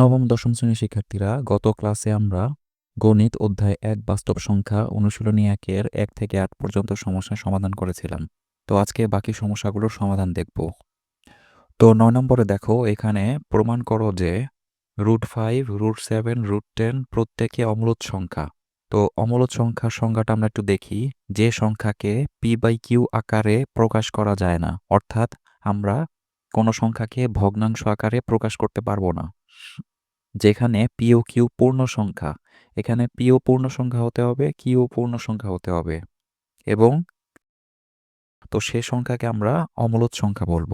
নবম, দশম শ্রেণির শিক্ষার্থীরা গত ক্লাসে আমরা গণিত অধ্যায় এক বাস্তব সংখ্যা অনুশীলনী একের এক থেকে আট পর্যন্ত সমস্যার সমাধান করেছিলাম। তো আজকে বাকি সমস্যাগুলোর সমাধান দেখব। তো নয় নম্বরে দেখো, এখানে প্রমাণ করো যে root five, root seven, root ten প্রত্যেকে অমূলত সংখ্যা। তো অমূলত সংখ্যার সংজ্ঞাটা আমরা একটু দেখি। যে সংখ্যাকে পি বাই কিউ আকারে প্রকাশ করা যায় না, অর্থাৎ আমরা কোনো সংখ্যাকে ভগ্নাংশ আকারে প্রকাশ করতে পারব না। যেখানে পিও কিউ পূর্ণ সংখ্যা, এখানে পিও পূর্ণ সংখ্যা হতে হবে কিউ পূর্ণ সংখ্যা হতে হবে এবং তো সে সংখ্যাকে আমরা অমূলত সংখ্যা বলব।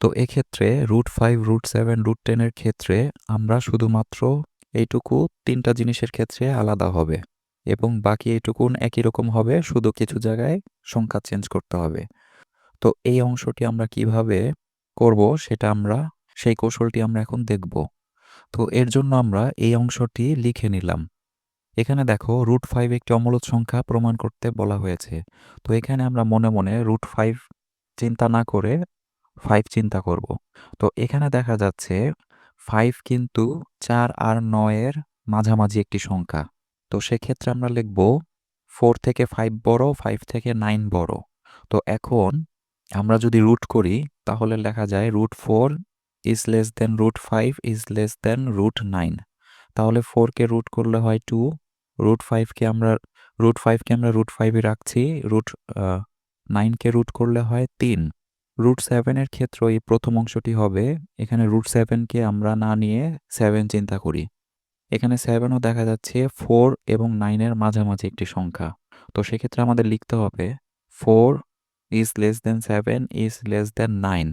তো এক্ষেত্রে root five root seven root টেনের ক্ষেত্রে আমরা শুধুমাত্র এইটুকু তিনটা জিনিসের ক্ষেত্রে আলাদা হবে এবং বাকি এইটুকুন একই রকম হবে, শুধু কিছু জায়গায় সংখ্যা চেঞ্জ করতে হবে। তো এই অংশটি আমরা কীভাবে করব সেটা আমরা সেই কৌশলটি আমরা এখন দেখব। তো এর জন্য আমরা এই অংশটি লিখে নিলাম। এখানে দেখো রুট ফাইভ একটি অমূলত সংখ্যা প্রমাণ করতে বলা হয়েছে। তো এখানে আমরা মনে মনে রুট ফাইভ চিন্তা না করে ফাইভ চিন্তা করব। তো এখানে দেখা যাচ্ছে ফাইভ কিন্তু চার আর নয়ের মাঝামাঝি একটি সংখ্যা। তো সেক্ষেত্রে আমরা লিখব ফোর থেকে ফাইভ বড় ফাইভ থেকে নাইন বড়। তো এখন আমরা যদি রুট করি, তাহলে লেখা যায় root four is less than root five is less than root nine তাহলে ফোরকে রুট করলে হয় টু রুট ফাইভকে আমরা রুট ফাইভকে আমরা রুট ফাইভে রাখছি রুট নাইনকে রুট করলে হয় তিন। রুট সেভেনের ক্ষেত্রে এই প্রথম অংশটি হবে, এখানে রুট সেভেনকে আমরা না নিয়ে সেভেন চিন্তা করি। এখানে সেভেনও দেখা যাচ্ছে ফোর এবং নাইনের মাঝামাঝি একটি সংখ্যা। তো সেক্ষেত্রে আমাদের লিখতে হবে four is less than seven is less than nine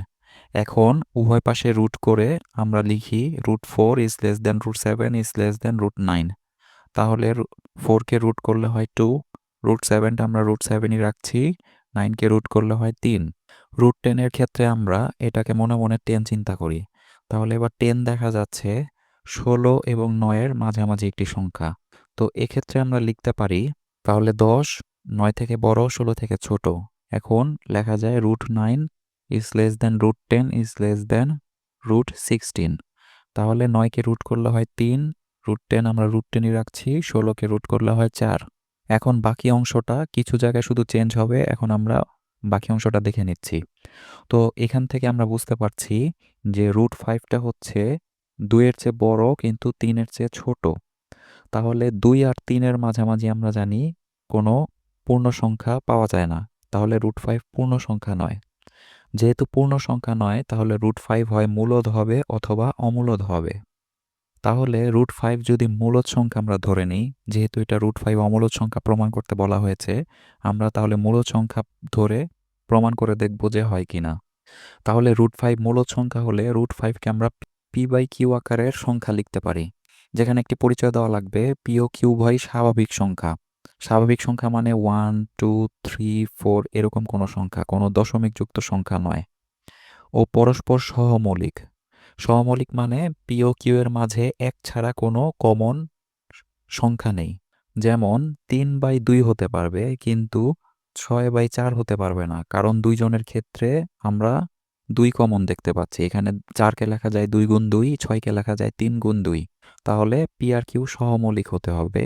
এখন উভয় পাশে রুট করে আমরা লিখি root four is less than root seven is less than root nine তাহলে ফোরকে রুট করলে হয় টু রুট সেভেনটা আমরা রুট সেভেনই রাখছি নাইনকে রুট করলে হয় তিন। রুট টেনের ক্ষেত্রে আমরা এটাকে মনে মনে টেন চিন্তা করি। তাহলে এবার টেন দেখা যাচ্ছে ষোলো এবং নয়ের মাঝামাঝি একটি সংখ্যা। তো এক্ষেত্রে আমরা লিখতে পারি, তাহলে দশ, নয় থেকে বড়, ষোলো থেকে ছোট। এখন লেখা যায় root nine is less than root ten is less than root sixteen তাহলে নয়কে রুট করলে হয় তিন রুট টেন আমরা রুট টেনই রাখছি, ষোলোকে রুট করলে হয় চার। এখন বাকি অংশটা কিছু জায়গায় শুধু চেঞ্জ হবে, এখন আমরা বাকি অংশটা দেখে নিচ্ছি। তো এখান থেকে আমরা বুঝতে পারছি যে রুট ফাইভটা হচ্ছে দুইয়ের চেয়ে বড় কিন্তু তিনের চেয়ে ছোট। তাহলে দুই আর তিনের মাঝামাঝি আমরা জানি কোনো পূর্ণ সংখ্যা পাওয়া যায় না। তাহলে রুট ফাইভ পূর্ণ সংখ্যা নয়। যেহেতু পূর্ণ সংখ্যা নয়, তাহলে রুট ফাইভ হয় মূলদ হবে অথবা অমূলদ হবে। তাহলে রুট ফাইভ যদি মূলদ সংখ্যা আমরা ধরে নিই, যেহেতু এটা রুট ফাইভ অমূলদ সংখ্যা প্রমাণ করতে বলা হয়েছে, আমরা তাহলে মূলদ সংখ্যা ধরে প্রমাণ করে দেখব যে হয় কি না। তাহলে রুট ফাইভ মূলদ সংখ্যা হলে রুট ফাইভকে আমরা পি বাই কিউ আকারের সংখ্যা লিখতে পারি, যেখানে একটি পরিচয় দেওয়া লাগবে পিও কিউ ভাই স্বাভাবিক সংখ্যা। স্বাভাবিক সংখ্যা মানে ওয়ান টু থ্রি ফোর এরকম কোনো সংখ্যা, কোনো দশমিক যুক্ত সংখ্যা নয়। ও পরস্পর সহমৌলিক। সহমৌলিক মানে পি ও কিউ এর মাঝে এক ছাড়া কোনো কমন সংখ্যা নেই। যেমন তিন বাই দুই হতে পারবে, কিন্তু ছয় বাই চার হতে পারবে না, কারণ দুইজনের ক্ষেত্রে আমরা দুই কমন দেখতে পাচ্ছি। এখানে চারকে লেখা যায় দুই গুণ দুই, ছয়কে লেখা যায় তিন গুণ দুই। তাহলে পি আর কিউ সহমৌলিক হতে হবে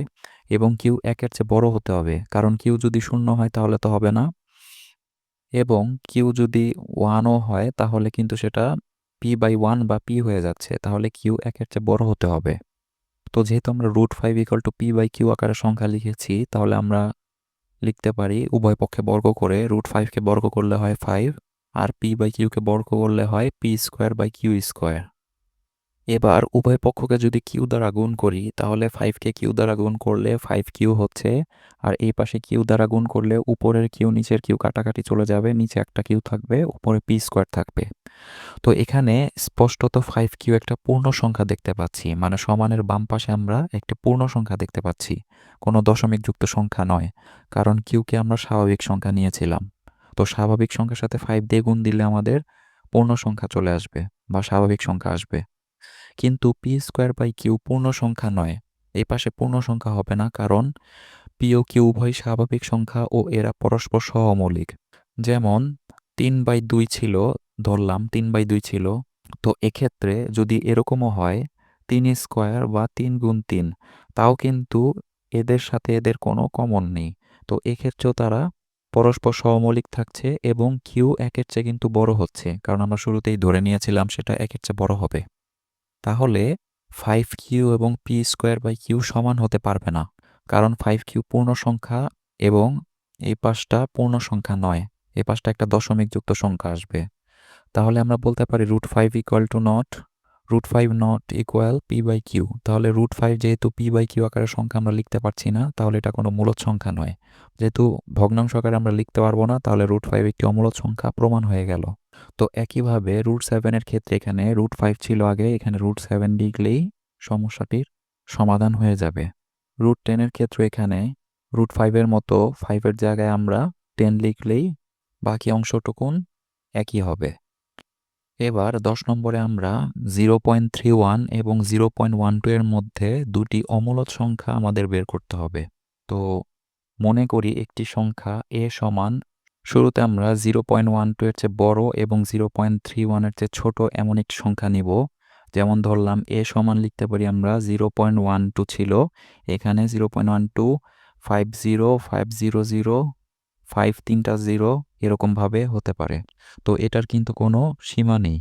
এবং কিউ একের চেয়ে বড় হতে হবে। কারণ কিউ যদি শূন্য হয় তাহলে তো হবে না। এবং কিউ যদি ওয়ানও হয় তাহলে কিন্তু সেটা পি বাই ওয়ান বা পি হয়ে যাচ্ছে। তাহলে কিউ একের চেয়ে বড় হতে হবে। তো যেহেতু আমরা root five equal to p by q আকারে সংখ্যা লিখেছি, তাহলে আমরা লিখতে পারি উভয় পক্ষে বর্গ করে রুট ফাইভকে বর্গ করলে হয় ফাইভ আর পি বাই কিউকে বর্গ করলে হয় p square by q square এবার উভয় পক্ষকে যদি কিউ দ্বারা গুণ করি, তাহলে ফাইভকে কিউ দ্বারা গুণ করলে ফাইভ কিউ হচ্ছে, আর এই পাশে কিউ দ্বারা গুণ করলে উপরের কিউ, নিচের কিউ কাটাকাটি চলে যাবে, নিচে একটা কিউ থাকবে, উপরে পি স্কোয়ার থাকবে। তো এখানে স্পষ্টত ফাইভ কিউ একটা পূর্ণ সংখ্যা দেখতে পাচ্ছি মানে সমানের বাম পাশে আমরা একটি পূর্ণ সংখ্যা দেখতে পাচ্ছি, কোনো দশমিক যুক্ত সংখ্যা নয়, কারণ কিউকে আমরা স্বাভাবিক সংখ্যা নিয়েছিলাম। তো স্বাভাবিক সংখ্যার সাথে ফাইভ দিয়ে গুণ দিলে আমাদের পূর্ণ সংখ্যা চলে আসবে, বা স্বাভাবিক সংখ্যা আসবে। কিন্তু পি স্কোয়ার বাই কিউ পূর্ণ সংখ্যা নয়। এই পাশে পূর্ণ সংখ্যা হবে না, কারণ পি ও কিউ উভয় স্বাভাবিক সংখ্যা ও এরা পরস্পর সহমৌলিক। যেমন, তিন বাই দুই ছিল, ধরলাম তিন বাই দুই ছিল, তো এক্ষেত্রে যদি এরকমও হয়, তিন স্কোয়ার বা তিন গুণ তিন, তাও কিন্তু এদের সাথে এদের কোনো কমন নেই। তো এক্ষেত্রেও তারা পরস্পর সহমৌলিক থাকছে এবং কিউ একের চেয়ে কিন্তু বড় হচ্ছে, কারণ আমরা শুরুতেই ধরে নিয়েছিলাম সেটা একের চেয়ে বড় হবে। তাহলে ফাইভ কিউ এবং পি স্কোয়ার বাই কিউ সমান হতে পারবে না। কারণ ফাইভ কিউ পূর্ণ সংখ্যা এবং এই পাশটা পূর্ণ সংখ্যা নয়। এই পাশটা একটা দশমিক যুক্ত সংখ্যা আসবে। তাহলে আমরা বলতে পারি root five equal to not root five not equal p by q তাহলে রুট ফাইভ যেহেতু পি বাই কিউ আকারের সংখ্যা আমরা লিখতে পারছি না, তাহলে এটা কোনো মূলত সংখ্যা নয়। যেহেতু ভগ্নাংশ আকারে আমরা লিখতে পারব না, তাহলে রুট ফাইভ একটি অমূলত সংখ্যা প্রমাণ হয়ে গেল। তো একইভাবে রুট সেভেনের ক্ষেত্রে এখানে রুট ফাইভ ছিল আগে, এখানে রুট সেভেন লিখলেই সমস্যাটির সমাধান হয়ে যাবে। রুট টেনের ক্ষেত্রে এখানে রুট ফাইভের মতো ফাইভের জায়গায় আমরা টেন লিখলেই বাকি অংশটুকুন একই হবে। এবার দশ নম্বরে আমরা জিরো পয়েন্ট থ্রি ওয়ান এবং জিরো পয়েন্ট ওয়ান টু এর মধ্যে দুটি অমূলত সংখ্যা আমাদের বের করতে হবে। তো মনে করি একটি সংখ্যা এ সমান শুরুতে আমরা জিরো পয়েন্ট ওয়ান টু এর চেয়ে বড় এবং জিরো পয়েন্ট থ্রি ওয়ানের চেয়ে ছোট এমন একটি সংখ্যা নিব। যেমন ধরলাম, এ সমান লিখতে পারি আমরা জিরো পয়েন্ট ওয়ান টু ছিল। এখানে zero point one two five zero five zero zero five তিনটা জিরো এরকমভাবে হতে পারে। তো এটার কিন্তু কোনো সীমা নেই।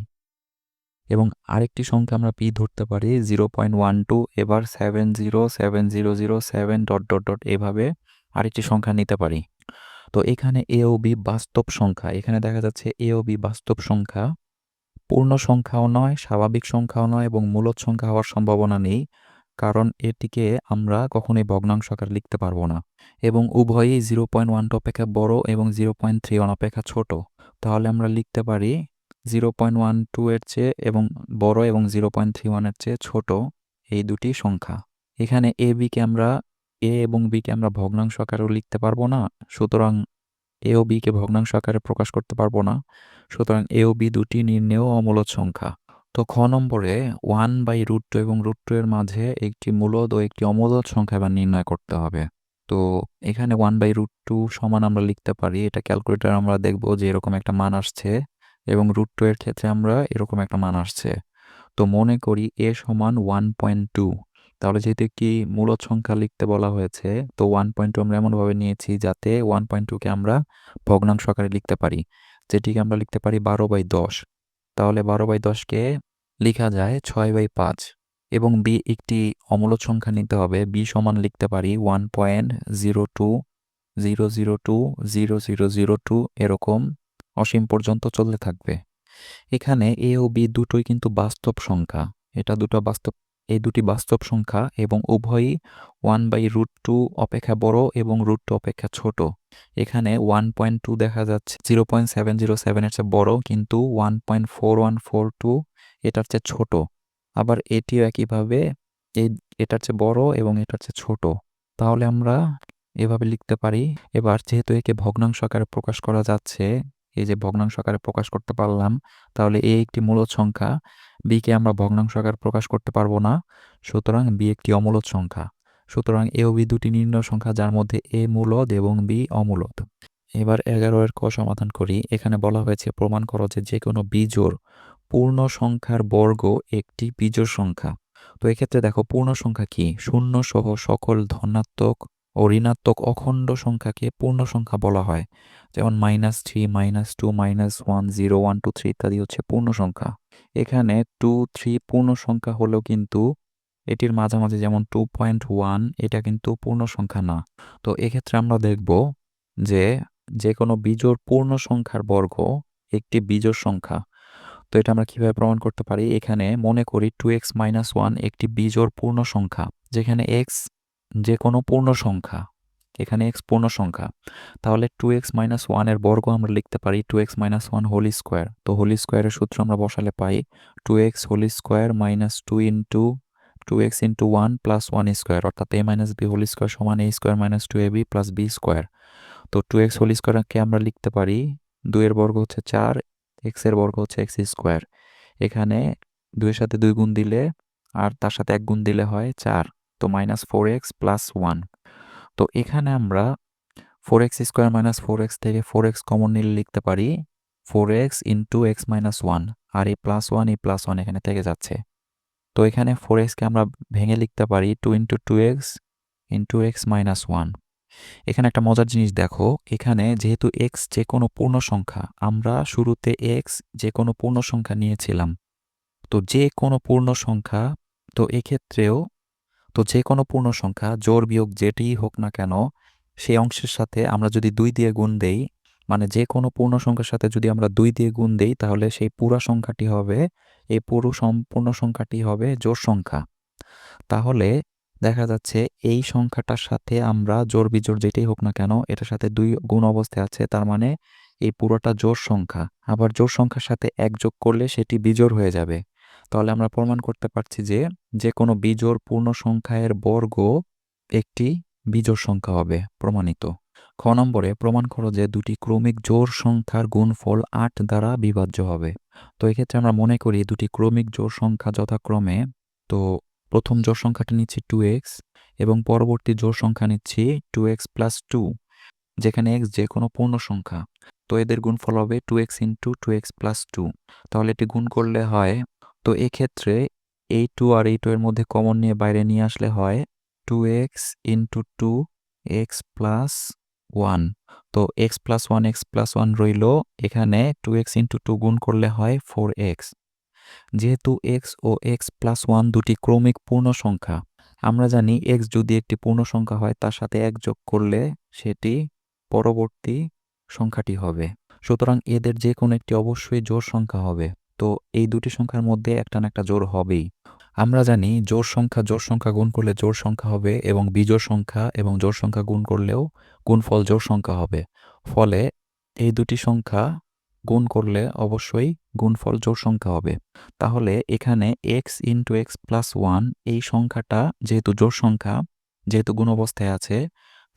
এবং আরেকটি সংখ্যা আমরা পি ধরতে পারি জিরো পয়েন্ট ওয়ান টু এবার seven zero seven zero zero seven dot dot dot এভাবে আরেকটি সংখ্যা নিতে পারি। তো এখানে এ বি বাস্তব সংখ্যা, এখানে দেখা যাচ্ছে এ বি বাস্তব সংখ্যা, পূর্ণ সংখ্যাও নয়, স্বাভাবিক সংখ্যাও নয় এবং মূলত সংখ্যা হওয়ার সম্ভাবনা নেই, কারণ এটিকে আমরা কখনোই ভগ্নাংশ আকার লিখতে পারব না এবং উভয়ই জিরো পয়েন্ট ওয়ানটা অপেক্ষা বড় এবং জিরো পয়েন্ট থ্রি ওয়ান অপেক্ষা ছোট। তাহলে আমরা লিখতে পারি জিরো পয়েন্ট ওয়ান টু এর চেয়ে এবং বড় এবং জিরো পয়েন্ট থ্রি ওয়ানের চেয়ে ছোট এই দুটি সংখ্যা। এখানে এ বিকে আমরা এ এবং বিকে আমরা ভগ্নাংশ আকারেও লিখতে পারব না, সুতরাং এ ও বিকে ভগ্নাংশ আকারে প্রকাশ করতে পারব না, সুতরাং এ ও বি দুটি নির্ণেয় অমূলত সংখ্যা। তো খ নম্বরে ওয়ান বাই রুট টু এবং রুট টু এর মাঝে একটি মূলদ ও একটি অমূলদ সংখ্যা এবার নির্ণয় করতে হবে। তো এখানে ওয়ান বাই রুট টু সমান আমরা লিখতে পারি, এটা ক্যালকুলেটার আমরা দেখব যে এরকম একটা মান আসছে এবং রুট টু এর ক্ষেত্রে আমরা এরকম একটা মান আসছে। তো মনে করি এ সমান ওয়ান পয়েন্ট টু তাহলে যেহেতু একটি মূলত সংখ্যা লিখতে বলা হয়েছে, তো ওয়ান পয়েন্ট টু আমরা এমনভাবে নিয়েছি যাতে ওয়ান পয়েন্ট টুকে আমরা ভগ্নাংশ আকারে লিখতে পারি। যেটিকে আমরা লিখতে পারি বারো বাই দশ। তাহলে বারো বাই দশকে লেখা যায় ছয় বাই পাঁচ। এবং বি একটি অমূলত সংখ্যা নিতে হবে। বি সমান লিখতে পারি one point zero two zero zero two zero zero zero two এরকম অসীম পর্যন্ত চলতে থাকবে। এখানে এ ও বি দুটোই কিন্তু বাস্তব সংখ্যা। এটা দুটো বাস্তব এই দুটি বাস্তব সংখ্যা এবং উভয়ই ওয়ান বাই রুট টু অপেক্ষা বড় এবং রুট টু অপেক্ষা ছোট। এখানে ওয়ান পয়েন্ট টু দেখা যাচ্ছে জিরো পয়েন্ট সেভেন জিরো সেভেনের চেয়ে বড়, কিন্তু one point four one four two এটার চেয়ে ছোট। আবার এটিও একইভাবে, এই এটার চেয়ে বড় এবং এটার চেয়ে ছোট। তাহলে আমরা এভাবে লিখতে পারি। এবার যেহেতু একে ভগ্নাংশ আকারে প্রকাশ করা যাচ্ছে, এই যে ভগ্নাংশ আকারে প্রকাশ করতে পারলাম, তাহলে এ একটি মূলত সংখ্যা। বিকে আমরা ভগ্নাংশ আকার প্রকাশ করতে পারব না, সুতরাং বি একটি অমূলত সংখ্যা। সুতরাং এ ও বি দুটি নির্ণয় সংখ্যা, যার মধ্যে এ মূলদ এবং বি অমূলদ। এবার এগারো এর ক সমাধান করি। এখানে বলা হয়েছে, প্রমাণ করো যে যে কোনো বিজোড় পূর্ণ সংখ্যার বর্গ একটি বিজোড় সংখ্যা। তো এক্ষেত্রে দেখো, পূর্ণ সংখ্যা কি? শূন্য সহ সকল ধনাত্মক ও ঋণাত্মক অখণ্ড সংখ্যাকে পূর্ণ সংখ্যা বলা হয়। যেমন minus three, minus two, minus one, zero, one, two, three ইত্যাদি হচ্ছে পূর্ণ সংখ্যা। এখানে টু থ্রি পূর্ণ সংখ্যা হলেও কিন্তু এটির মাঝামাঝি যেমন টু পয়েন্ট ওয়ান এটা কিন্তু পূর্ণ সংখ্যা না। তো এক্ষেত্রে আমরা দেখব যে যে কোনো বিজোড় পূর্ণ সংখ্যার বর্গ একটি বিজোড় সংখ্যা। তো এটা আমরা কীভাবে প্রমাণ করতে পারি? এখানে মনে করি টু এক্স মাইনাস ওয়ান একটি বিজোড় পূর্ণ সংখ্যা যেখানে এক্স যে কোনো পূর্ণ সংখ্যা এখানে এক্স পূর্ণ সংখ্যা। তাহলে টু এক্স মাইনাস ওয়ানের বর্গ আমরা লিখতে পারি two x minus one whole square তো হোলি স্কোয়ারের সূত্র আমরা বসালে পাই two x whole square minus two into two x into one plus one square অর্থাৎ a minus b whole square সমান a square minus two a b plus b square তো two x whole স্কোয়ারকে আমরা লিখতে পারি? দুইয়ের বর্গ হচ্ছে চার এক্সের বর্গ হচ্ছে এক্স স্কোয়ার এখানে দুইয়ের সাথে দুই গুণ দিলে, আর তার সাথে এক গুণ দিলে হয় চার। তো minus four x plus one তো এখানে আমরা four x square minus four x থেকে ফোর এক্স কমন নিলে লিখতে পারি four x into x minus one আর এই প্লাস ওয়ান এই প্লাস ওয়ান এখানে থেকে যাচ্ছে। তো এখানে ফোর এক্সকে আমরা ভেঙে লিখতে পারি two into two x into x minus one এখানে একটা মজার জিনিস দেখো, এখানে যেহেতু এক্স যে কোনো পূর্ণ সংখ্যা, আমরা শুরুতে এক্স যে কোনো পূর্ণ সংখ্যা নিয়েছিলাম। তো যে কোনো পূর্ণ সংখ্যা, তো এক্ষেত্রেও তো যে কোনো পূর্ণ সংখ্যা, জোর বিয়োগ যেটিই হোক না কেন সেই অংশের সাথে আমরা যদি দুই দিয়ে গুণ দেই মানে যে কোনো পূর্ণ সংখ্যার সাথে যদি আমরা দুই দিয়ে গুণ দেই, তাহলে সেই পুরো সংখ্যাটি হবে, এই পুরো সম্পূর্ণ সংখ্যাটি হবে জোর সংখ্যা। তাহলে দেখা যাচ্ছে এই সংখ্যাটার সাথে আমরা জোর বিজোর যেটাই হোক না কেন, এটার সাথে দুই গুণ অবস্থায় আছে, তার মানে এই পুরোটা জোর সংখ্যা। আবার জোর সংখ্যার সাথে এক যোগ করলে সেটি বিজোড় হয়ে যাবে। তাহলে আমরা প্রমাণ করতে পারছি যে যে কোনো বিজোড় পূর্ণ সংখ্যায়ের বর্গ একটি বিজোড় সংখ্যা হবে প্রমাণিত। খ নম্বরে প্রমাণ করো যে দুটি ক্রমিক জোর সংখ্যার গুণফল আট দ্বারা বিভাজ্য হবে। তো এক্ষেত্রে আমরা মনে করি দুটি ক্রমিক জোর সংখ্যা যথাক্রমে তো প্রথম জোর সংখ্যাটা নিচ্ছি টু এক্স এবং পরবর্তী জোর সংখ্যা নিচ্ছি টু এক্স প্লাস টু যেখানে এক্স যে কোনো পূর্ণ সংখ্যা। তো এদের গুণফল হবে two x into two x plus two তাহলে এটি গুণ করলে হয় তো এক্ষেত্রে এই টু আর এই টু এর মধ্যে কমন নিয়ে বাইরে নিয়ে আসলে হয় two x into two x plus one তো x plus one x plus one রইল এখানে টু এক্স ইন্টু টু গুণ করলে হয় ফোর এক্স যেহেতু এক্স ও এক্স প্লাস ওয়ান দুটি ক্রমিক পূর্ণ সংখ্যা, আমরা জানি এক্স যদি একটি পূর্ণ সংখ্যা হয় তার সাথে এক যোগ করলে সেটি পরবর্তী সংখ্যাটি হবে। সুতরাং এদের যে কোনো একটি অবশ্যই জোড় সংখ্যা হবে। তো এই দুটি সংখ্যার মধ্যে একটা না একটা জোড় হবেই। আমরা জানি জোড় সংখ্যা জোড় সংখ্যা গুণ করলে জোড় সংখ্যা হবে এবং বিজোড় সংখ্যা এবং জোড় সংখ্যা গুণ করলেও গুণফল জোড় সংখ্যা হবে। ফলে এই দুটি সংখ্যা গুণ করলে অবশ্যই গুণফল জোড় সংখ্যা হবে। তাহলে এখানে x into x plus one এই সংখ্যাটা যেহেতু জোড় সংখ্যা, যেহেতু গুণ অবস্থায় আছে,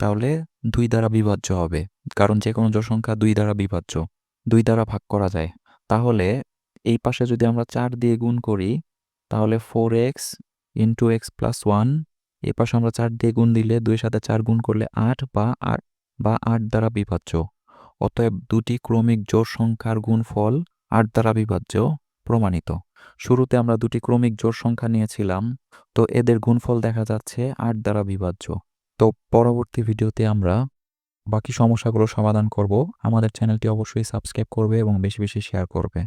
তাহলে দুই দ্বারা বিভাজ্য হবে। কারণ যে কোনো জোড় সংখ্যা দুই দ্বারা বিভাজ্য, দুই দ্বারা ভাগ করা যায়। তাহলে এই পাশে যদি আমরা চার দিয়ে গুণ করি, তাহলে four x into x plus one এ পাশে আমরা চার দিয়ে গুণ দিলে দুইয়ের সাথে চার গুণ করলে আট বা আট বা আট দ্বারা বিভাজ্য। অতএব দুটি ক্রমিক জোড় সংখ্যার গুণফল আট দ্বারা বিভাজ্য প্রমাণিত। শুরুতে আমরা দুটি ক্রমিক জোড় সংখ্যা নিয়েছিলাম, তো এদের গুণফল দেখা যাচ্ছে আট দ্বারা বিভাজ্য। তো পরবর্তী ভিডিওতে আমরা বাকি সমস্যাগুলো সমাধান করব। আমাদের চ্যানেলটি অবশ্যই সাবস্ক্রাইব করবে এবং বেশি বেশি শেয়ার করবে।